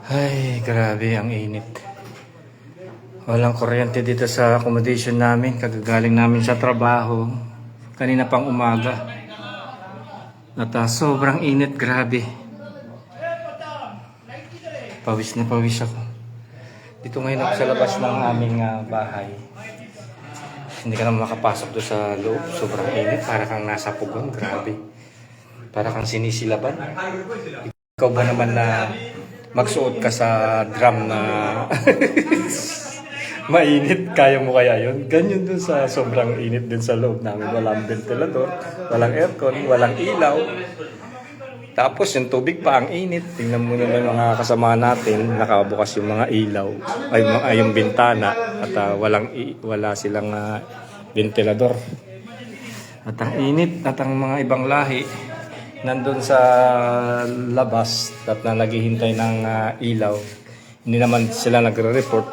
Ay, grabe, ang init. Walang kuryente dito sa accommodation namin. Kagagaling namin sa trabaho. Kanina pang umaga. At ah, sobrang init, grabe. Pawis na pawis ako. Dito ngayon ako sa labas ng aming ah, bahay. Hindi ka naman makapasok doon sa loob. Sobrang init. Para kang nasa pugon. Grabe. Para kang sinisilaban. Ikaw ba naman na magsuot ka sa drum na mainit? Kaya mo kaya yun? Ganyan dun sa sobrang init din sa loob namin. Walang ventilador, walang aircon, walang ilaw. Tapos yung tubig pa ang init. Tingnan mo naman mga kasama natin, nakabukas yung mga ilaw, ay, ay yung bintana at ah, walang wala silang ah, ventilador. At ang init at ang mga ibang lahi nandun sa labas at na naghihintay ng ah, ilaw. Hindi naman sila nagre-report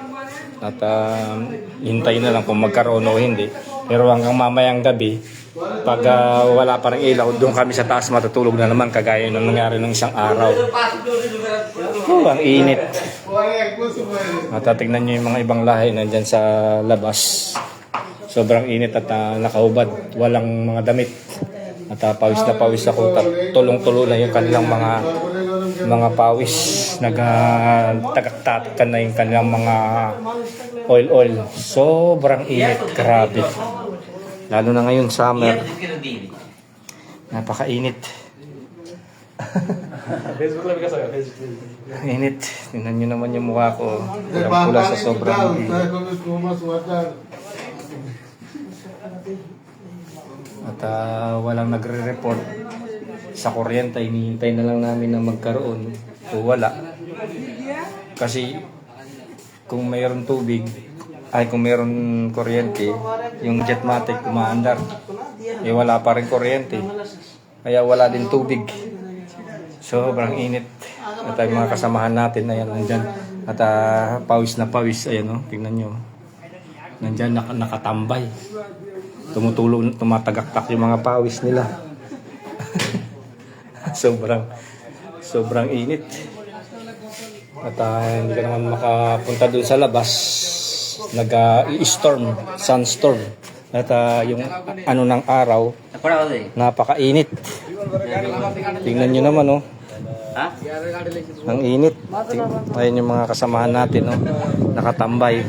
at ah, hintayin na lang kung magkaroon o hindi. Pero hanggang mamayang gabi, pag ah, wala pa ng ilaw, doon kami sa taas matutulog na naman kagaya nung nangyari ng isang araw. Oh, ang init. At ah, nyo yung mga ibang lahi nandyan sa labas. Sobrang init at ah, nakahubad. Walang mga damit. At ah, pawis na pawis ako. Tulong-tulo na yung kanilang mga mga pawis. Nagtagak-takan na yung kanilang mga oil-oil. Sobrang init. Grabe. Lalo na ngayon summer. Napakainit. Init. Tingnan nyo naman yung mukha ko. Pulang-pula sa sobrang init. At ah, walang nagre-report sa kuryente. Hinihintay na lang namin na magkaroon. O wala. Kasi kung mayroon tubig, ay kung mayroon kuryente, yung jetmatic kumaandar. Eh wala pa rin kuryente. Kaya wala din tubig. Sobrang init. At ay mga kasamahan natin, ayan, nandyan. At ah, pawis na pawis, ayan o, tingnan nyo. Nandyan, nak- nakatambay. Tumutulong, tumatagaktak yung mga pawis nila. sobrang, sobrang init. At ah, hindi ka naman makapunta dun sa labas. Nag-storm, sunstorm. At ah, yung ano ng araw, napakainit. Tingnan nyo naman oh. Ha? Ang init. Ayun yung mga kasamahan natin, no? nakatambay.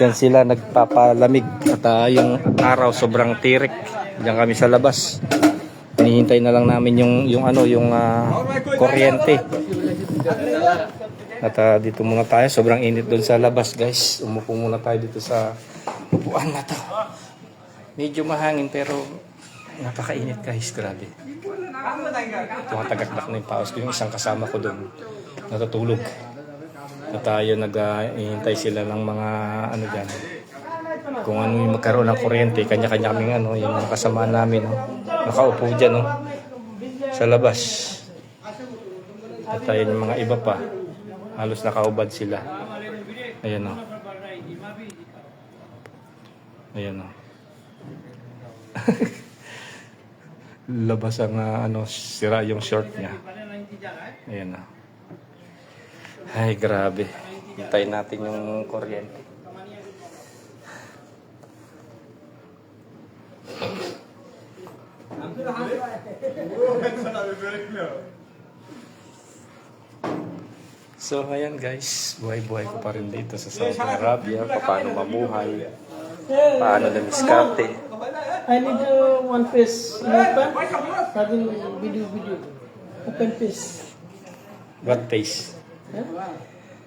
Yan sila nagpapalamig. Ah, yung araw sobrang tirik. Diyan kami sa labas. Hinihintay na lang namin yung yung ano yung ah, kuryente. At ah, dito muna tayo. Sobrang init doon sa labas, guys. Umupo muna tayo dito sa upuan na to. Medyo mahangin pero napakainit, guys. Grabe. Tumatagakdak na yung paus ko. Yung isang kasama ko doon, natutulog. At tayo nag-ihintay sila ng mga ano dyan. Kung ano yung magkaroon ng kuryente, kanya-kanya kaming ano, yung mga kasama namin. No? Nakaupo dyan, no? sa labas. At tayo yung mga iba pa. Halos nakaubad sila. Ayan, no? Ayan, no? labas ang ah, ano sira yung short niya. Ayan na. Ay, grabe. Hintayin natin yung kuryente. So, ayan guys. Buhay-buhay ko pa rin dito sa Saudi Arabia. Paano mabuhay. Paano na miskarte. I need uh, one piece open. Having video video. Open piece. What taste? Yeah?